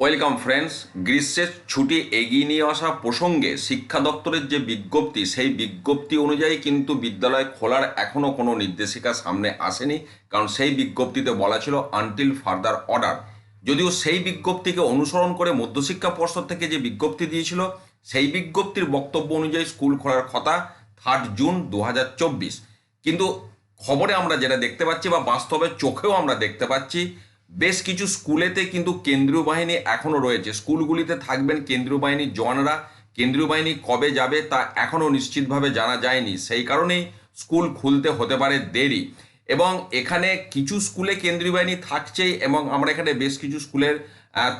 Welcome friends গ্রীষ্মের ছুটি এগিয়ে নিয়ে আসা প্রসঙ্গে শিক্ষা দপ্তরের যে বিজ্ঞপ্তি, সেই বিজ্ঞপ্তি অনুযায়ী কিন্তু বিদ্যালয় খোলার এখনও কোনো নির্দেশিকা সামনে আসেনি। কারণ সেই বিজ্ঞপ্তিতে বলা ছিল আনটিল ফার্দার অর্ডার যদিও সেই বিজ্ঞপ্তিকে অনুসরণ করে মধ্যশিক্ষা পর্ষদ থেকে যে বিজ্ঞপ্তি দিয়েছিল, সেই বিজ্ঞপ্তির বক্তব্য অনুযায়ী স্কুল খোলার কথা থার্ড জুন দু হাজার চব্বিশ। কিন্তু খবরে আমরা যেটা দেখতে পাচ্ছি বা বাস্তবে চোখেও আমরা দেখতে পাচ্ছি বেশ কিছু স্কুলেতে কিন্তু কেন্দ্রীয় বাহিনী এখনও রয়েছে। স্কুলগুলিতে থাকবেন কেন্দ্রীয় বাহিনীর জওয়ানরা। কেন্দ্রীয় বাহিনী কবে যাবে তা এখনও নিশ্চিতভাবে জানা যায়নি। সেই কারণেই স্কুল খুলতে হতে পারে দেরি। এবং এখানে কিছু স্কুলে কেন্দ্রীয় বাহিনী থাকছেই এবং আমরা এখানে বেশ কিছু স্কুলের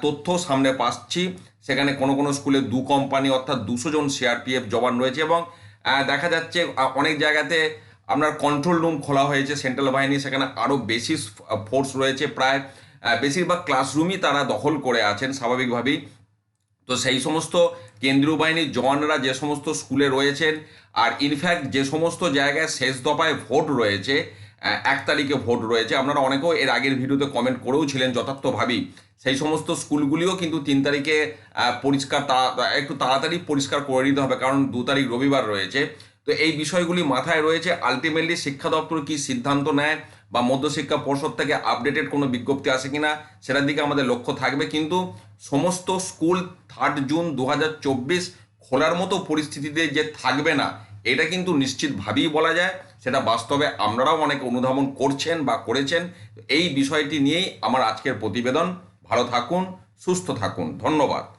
তথ্য সামনে পাচ্ছি। সেখানে কোনো কোনো স্কুলে দু কোম্পানি অর্থাৎ দুশো জন সিআরপিএফ জবান রয়েছে এবং দেখা যাচ্ছে অনেক জায়গাতে আপনার কন্ট্রোল রুম খোলা হয়েছে সেন্ট্রাল বাহিনী, সেখানে আরও বেশি ফোর্স রয়েছে। প্রায় বেশিরভাগ ক্লাসরুমই তারা দখল করে আছেন স্বাভাবিকভাবেই। তো সেই সমস্ত কেন্দ্রীয় বাহিনীর জওয়ানরা যে সমস্ত স্কুলে রয়েছেন, আর ইনফ্যাক্ট যে সমস্ত জায়গায় শেষ দফায় ভোট রয়েছে এক তারিখে ভোট রয়েছে। আপনারা অনেকেও এর আগের ভিডিওতে কমেন্ট করেও ছিলেন যথার্থভাবেই। সেই সমস্ত স্কুলগুলিও কিন্তু তিন তারিখে পরিষ্কার একটু তাড়াতাড়ি পরিষ্কার করে নিতে হবে, কারণ দু তারিখ রবিবার রয়েছে। তো এই বিষয়গুলি মাথায় রয়েছে। আলটিমেটলি শিক্ষা দপ্তর কি সিদ্ধান্ত নেয় বা মধ্যশিক্ষা পর্ষদ থেকে আপডেটেড কোনো বিজ্ঞপ্তি আসে কিনা, সেটার দিকে আমাদের লক্ষ্য থাকবে। কিন্তু সমস্ত স্কুল থার্ড জুন দু হাজার চব্বিশ খোলার মতো পরিস্থিতিতে যে থাকবে না, এটা কিন্তু নিশ্চিতভাবেই বলা যায়। সেটা বাস্তবে আপনারাও অনেক অনুধাবন করছেন বা করেছেন। এই বিষয়টি নিয়েই আমার আজকের প্রতিবেদন। ভালো থাকুন, সুস্থ থাকুন। ধন্যবাদ।